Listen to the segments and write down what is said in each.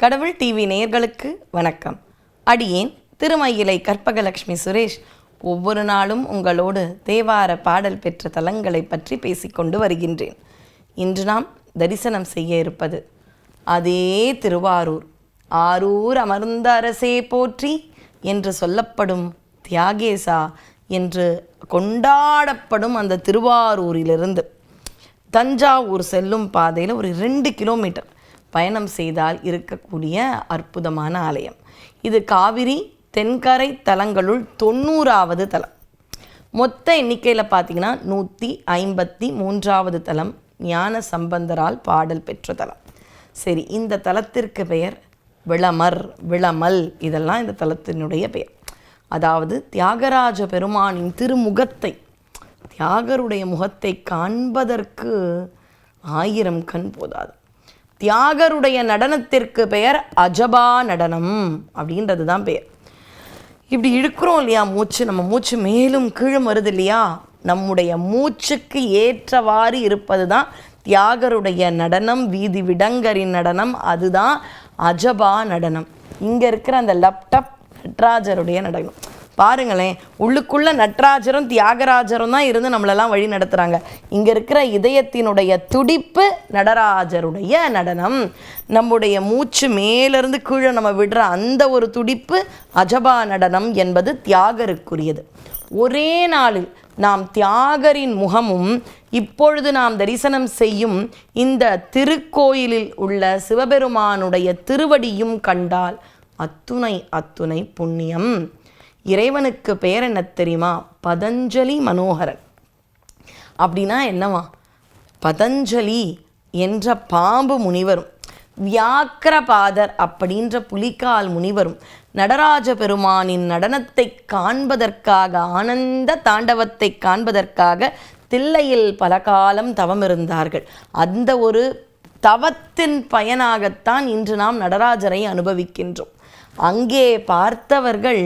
கடவுள் டிவி நேயர்களுக்கு வணக்கம். அடியேன் திருமயிலை கற்பகலட்சுமி சுரேஷ். ஒவ்வொரு நாளும் உங்களோடு தேவார பாடல் பெற்ற தலங்களை பற்றி பேசிக்கொண்டு வருகின்றேன். இன்று நாம் தரிசனம் செய்ய இருப்பது அதே திருவாரூர். ஆரூர் அமர்ந்த அரசே போற்றி என்று சொல்லப்படும் தியாகேசா என்று கொண்டாடப்படும் அந்த திருவாரூரிலிருந்து. தஞ்சாவூர் செல்லும் பாதையில் ஒரு ரெண்டு கிலோமீட்டர். பயணம் செய்தால் இருக்கக்கூடிய அற்புதமான ஆலயம். இது காவிரி தென்கரை தலங்களுள் தொண்ணூறாவது தலம். மொத்த எண்ணிக்கையில் பார்த்தீங்கன்னா நூற்றி ஐம்பத்தி மூன்றாவது தலம் ஞான சம்பந்தரால் பாடல் பெற்ற தலம். சரி இந்த தலத்திற்கு பெயர் விளமர் விளமல். இதெல்லாம் இந்த தலத்தினுடைய பெயர். அதாவது தியாகராஜ பெருமானின் திருமுகத்தை தியாகருடைய முகத்தை காண்பதற்கு ஆயிரம் கண் போதாது. தியாகருடைய நடனத்திற்கு பெயர் அஜபா நடனம் அப்படின்றது தான் பெயர். இப்படி இழுக்கிறோம் இல்லையா மூச்சு? நம்ம மூச்சு மேலும் கீழும் வருது இல்லையா? நம்முடைய மூச்சுக்கு ஏற்றவாறு இருப்பது தான் தியாகருடைய நடனம் வீதி விடங்கரின் நடனம் அதுதான் அஜபா நடனம். இங்கே இருக்கிற அந்த லப்டப் நட்ராஜருடைய நடனம். பாருங்களேன் உள்ளுக்குள்ள நட்ராஜரும் தியாகராஜரும் தான் இருந்து நம்மளெல்லாம் வழி நடத்துகிறாங்க இங்கே இருக்கிற இதயத்தினுடைய துடிப்பு நடராஜருடைய நடனம். நம்முடைய மூச்சு மேலிருந்து கீழே நம்ம விடுற அந்த ஒரு துடிப்பு அஜபா நடனம் என்பது தியாகருக்குரியது. ஒரே நாளில் நாம் தியாகரின் முகமும் இப்பொழுது நாம் தரிசனம் செய்யும் இந்த திருக்கோயிலில் உள்ள சிவபெருமானுடைய திருவடியும் கண்டால் அத்துணை அத்துணை புண்ணியம். இறைவனுக்கு பெயர் என்ன தெரியுமா? பதஞ்சலி மனோகரன். அப்படின்னா என்னவா? பதஞ்சலி என்ற பாம்பு முனிவரும். வியாக்கிரபாதர் அப்படின்ற புலிக்கால் முனிவரும். நடராஜ பெருமானின் நடனத்தை காண்பதற்காக ஆனந்த தாண்டவத்தை காண்பதற்காக தில்லையில் பல காலம் தவம் இருந்தார்கள் அந்த ஒரு தவத்தின் பயனாகத்தான் இன்று நாம் நடராஜரை அனுபவிக்கின்றோம். அங்கே பார்த்தவர்கள்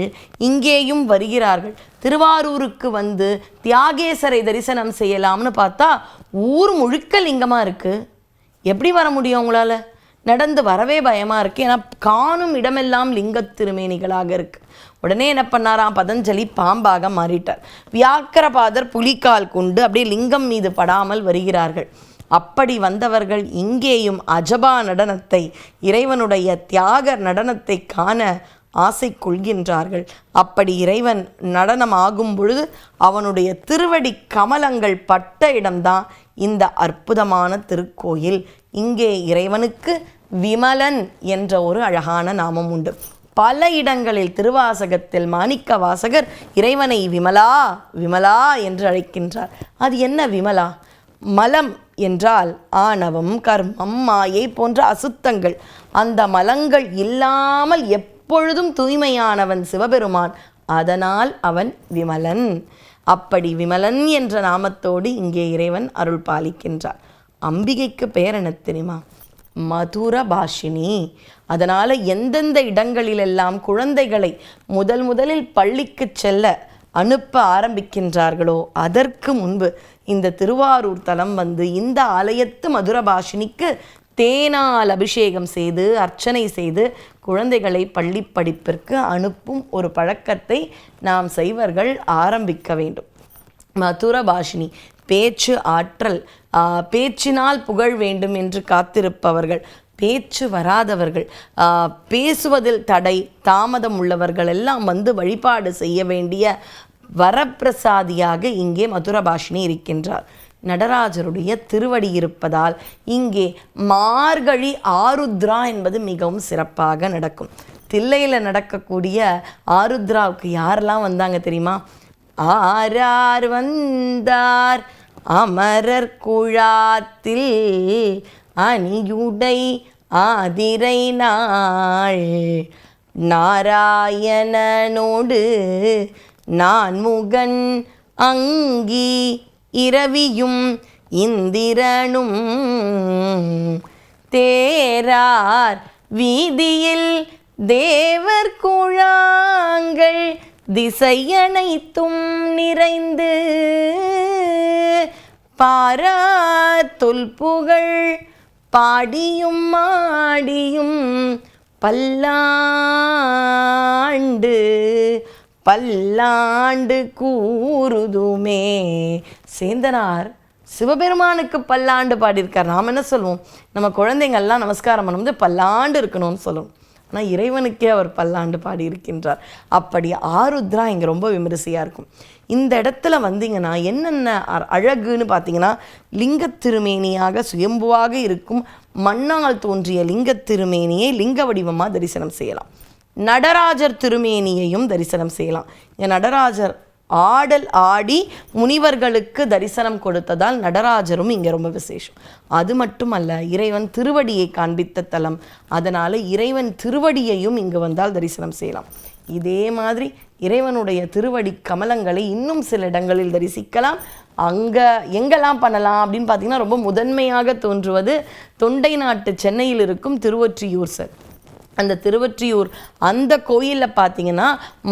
இங்கேயும் வருகிறார்கள். திருவாரூருக்கு வந்து தியாகேசரை தரிசனம் செய்யலாம்னு பார்த்தா ஊர் முழுக்க லிங்கமாக இருக்குது எப்படி வர முடியும் உங்களால்? நடந்து வரவே பயமாக இருக்குது ஏன்னா காணும் இடமெல்லாம் லிங்கத் திருமேனிகளாக இருக்குது உடனே என்ன பண்ணாராம்? பதஞ்சலி பாம்பாக மாறிட்டார். வியாக்கரபாதர் புலிக்கால் கொண்டு அப்படியே லிங்கம் மீது படாமல் வருகிறார்கள். அப்படி வந்தவர்கள் இங்கேயும் அஜபா நடனத்தை இறைவனுடைய தியாக நடனத்தை காண ஆசை கொள்கின்றார்கள். அப்படி இறைவன் நடனம் ஆகும் பொழுது அவனுடைய திருவடி கமலங்கள் பட்ட இடம்தான் இந்த அற்புதமான திருக்கோயில். இங்கே இறைவனுக்கு விமலன் என்ற ஒரு அழகான நாமம் உண்டு. பல இடங்களில் திருவாசகத்தில் மாணிக்க வாசகர் இறைவனை விமலா விமலா என்று அழைக்கின்றார். அது என்ன விமலா? மலம் என்றால் ஆணவம் கர்மம் மாயை போன்ற அசுத்தங்கள். அந்த மலங்கள் இல்லாமல் எப்பொழுதும் தூய்மையானவன் சிவபெருமான். அதனால் அவன் விமலன். அப்படி விமலன் என்ற நாமத்தோடு இங்கே இறைவன் அருள் பாலிக்கின்றார். அம்பிகைக்கு பெயர் என்ன தெரியுமா? மதுர பாஷினி. அதனால் எந்தெந்த இடங்களிலெல்லாம் குழந்தைகளை முதல் முதலில் பள்ளிக்கு செல்ல அனுப்ப ஆரம்பிக்கின்றார்களோ? அதற்கு முன்பு இந்த திருவாரூர் தலம் வந்து இந்த ஆலயத்து மதுரபாஷினிக்கு தேனால் அபிஷேகம் செய்து அர்ச்சனை செய்து குழந்தைகளை பள்ளி படிப்பிற்கு அனுப்பும் ஒரு பழக்கத்தை நாம் செய்வர்கள் ஆரம்பிக்க வேண்டும். மதுர பாஷினி பேச்சு ஆற்றல் பேச்சினால் புகழ் வேண்டும் என்று காத்திருப்பவர்கள் பேச்சு வராதவர்கள் பேசுவதில் தடை தாமதம் உள்ளவர்கள் எல்லாம் வந்து வழிபாடு செய்ய வேண்டிய வரப்பிரசாதியாக இங்கே மதுரபாஷினி இருக்கின்றார். நடராஜருடைய திருவடி இருப்பதால் இங்கே மார்கழி ஆருத்ரா என்பது மிகவும் சிறப்பாக நடக்கும். தில்லையில் நடக்கக்கூடிய ஆருத்ராவுக்கு யாரெல்லாம் வந்தாங்க தெரியுமா? ஆரார் வந்தார் அமரர் குழாத்தில் அணியுடை ஆதிரை நாள் நாராயணனோடு நான் முகன் அங்கி இரவியும் இந்திரனும். தேரார் வீதியில் தேவர் குழாங்கள் திசையனைத்தும் நிறைந்து. பாரா தொல்புகழ் பாடியும் மாடியும் பல்லாண்டு பல்லாண்டு கூறுதுமே. சேந்தனார் சிவபெருமானுக்கு பல்லாண்டு பாடியிருக்கார். நாம் என்ன சொல்லுவோம் நம்ம குழந்தைங்கள்லாம் நமஸ்காரம் பண்ணும்போது பல்லாண்டு இருக்கணும்னு சொல்லுவோம் ஆனால் இறைவனுக்கே அவர் பல்லாண்டு பாடியிருக்கின்றார். அப்படி ஆருத்ரா இங்கே ரொம்ப விமரிசையாக இருக்கும். இந்த இடத்துல வந்தீங்கன்னா என்னென்ன அ- அழகுன்னு பார்த்தீங்கன்னா லிங்கத் திருமேனியாக சுயம்புவாக இருக்கும். மண்ணால் தோன்றிய லிங்கத் திருமேனியை லிங்க வடிவமாக தரிசனம் செய்யலாம். நடராஜர் திருமேனியையும் தரிசனம் செய்யலாம். நடராஜர் ஆடல் ஆடி முனிவர்களுக்கு தரிசனம் கொடுத்ததால் நடராஜரும் இங்கே ரொம்ப விசேஷம். அது மட்டுமல்ல இறைவன் திருவடியை காண்பித்த தலம். அதனால் இறைவன் திருவடியையும் இங்கு வந்தால் தரிசனம் செய்யலாம். இதே மாதிரி இறைவனுடைய திருவடி கமலங்களை இன்னும் சில இடங்களில் தரிசிக்கலாம். அங்கே எங்கெல்லாம் பண்ணலாம் அப்படின்னு பார்த்தீங்கன்னா ரொம்ப முதன்மையாக தோன்றுவது தொண்டை நாட்டு சென்னையில் இருக்கும் திருவொற்றியூர் சார் அந்த திருவொற்றியூர் அந்த கோயிலில் பார்த்தீங்கன்னா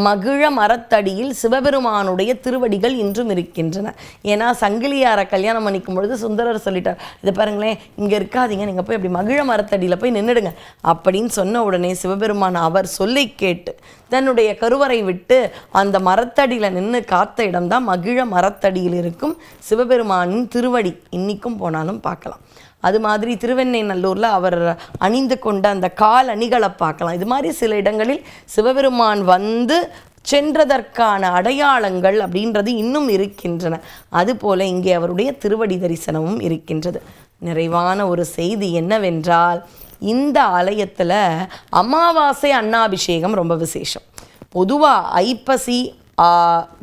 மகிழ மரத்தடியில் சிவபெருமானுடைய திருவடிகள் இன்றும் இருக்கின்றன. ஏன்னா சங்கிலியாரை கல்யாணம் பண்ணிக்கும் பொழுது சுந்தரர் சொல்லிட்டார் இதை பாருங்களேன் இங்கே இருக்காதீங்க நீங்கள் போய் அப்படி மகிழ மரத்தடியில் போய் நின்றுடுங்க அப்படின்னு சொன்ன உடனே சிவபெருமான் அவர் சொல்லி கேட்டு தன்னுடைய கருவறை விட்டு அந்த மரத்தடியில் நின்று காத்த இடம்தான் மகிழ மரத்தடியில் இருக்கும். சிவபெருமானின் திருவடி இன்னிக்கும் போனாலும் பார்க்கலாம். அது மாதிரி திருவெண்ணெய்நல்லூரில் அவர் அணிந்து கொண்ட அந்த கால் அணிகளை பார்க்கலாம். இது மாதிரி சில இடங்களில் சிவபெருமான் வந்து சென்றதற்கான அடையாளங்கள் அப்படின்றது இன்னும் இருக்கின்றன. அதுபோல இங்கே அவருடைய திருவடி தரிசனமும் இருக்கின்றது. நிறைவான ஒரு செய்தி என்னவென்றால் இந்த ஆலயத்தில் அமாவாசை அன்னாபிஷேகம் ரொம்ப விசேஷம். பொதுவாக ஐப்பசி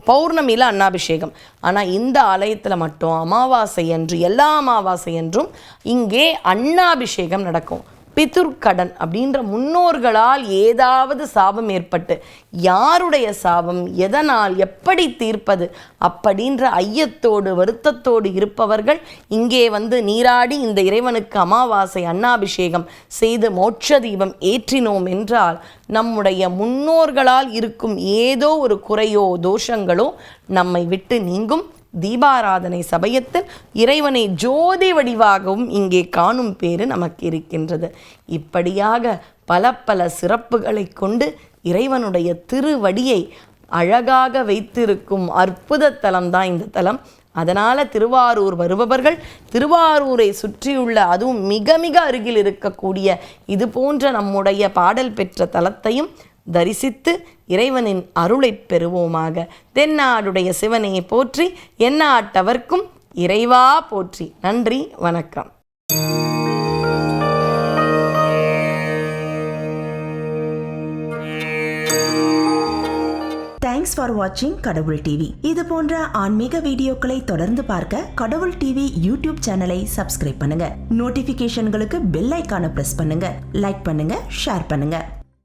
பௌர்ணமியில் அன்னாபிஷேகம். ஆனால் இந்த ஆலயத்தில் மட்டும் அமாவாசை அன்று எல்லா அமாவாசை என்றும் இங்கே அன்னாபிஷேகம் நடக்கும். பிதுர்கடன் அப்படின்ற முன்னோர்களால் ஏதாவது சாபம் ஏற்பட்டு யாருடைய சாபம் எதனால் எப்படி தீர்ப்பது அப்படின்ற ஐயத்தோடு வருத்தத்தோடு இருப்பவர்கள் இங்கே வந்து நீராடி இந்த இறைவனுக்கு அமாவாசை அன்னாபிஷேகம் செய்து மோட்ச தீபம் ஏற்றினோம் என்றால் நம்முடைய முன்னோர்களால் இருக்கும் ஏதோ ஒரு குறையோ தோஷங்களோ நம்மை விட்டு நீங்கும். தீபாராதனை சபையத்தில் இறைவனை ஜோதி வடிவாகவும் இங்கே காணும் பேறு நமக்கு இருக்கின்றது. இப்படியாக பல பல சிறப்புகளை கொண்டு இறைவனுடைய திருவடியை அழகாக வைத்திருக்கும் அற்புத தலம் தான் இந்த தலம். அதனால் திருவாரூர் வருபவர்கள் திருவாரூரை சுற்றியுள்ள அதுவும் மிக மிக அருகில் இருக்கக்கூடிய இது போன்ற நம்முடைய பாடல் பெற்ற தலத்தையும் தரிசித்து இறைவனின் அருளைப் பெறுவோமாக. தென்னாடுடைய சிவனை போற்றி எந்நாட்டவர்க்கும் இறைவா போற்றி. நன்றி வணக்கம். தேங்க்ஸ் ஃபார் வாட்சிங் கடவுள் டிவி இது போன்ற ஆன்மீக வீடியோக்களை தொடர்ந்து பார்க்க கடவுள் டிவி யூடியூப் சேனலை சப்ஸ்கிரைப் பண்ணுங்க. நோட்டிபிகேஷன்களுக்கு பெல் ஐக்கானை பிரஸ் பண்ணுங்க. லைக் பண்ணுங்க ஷேர் பண்ணுங்க.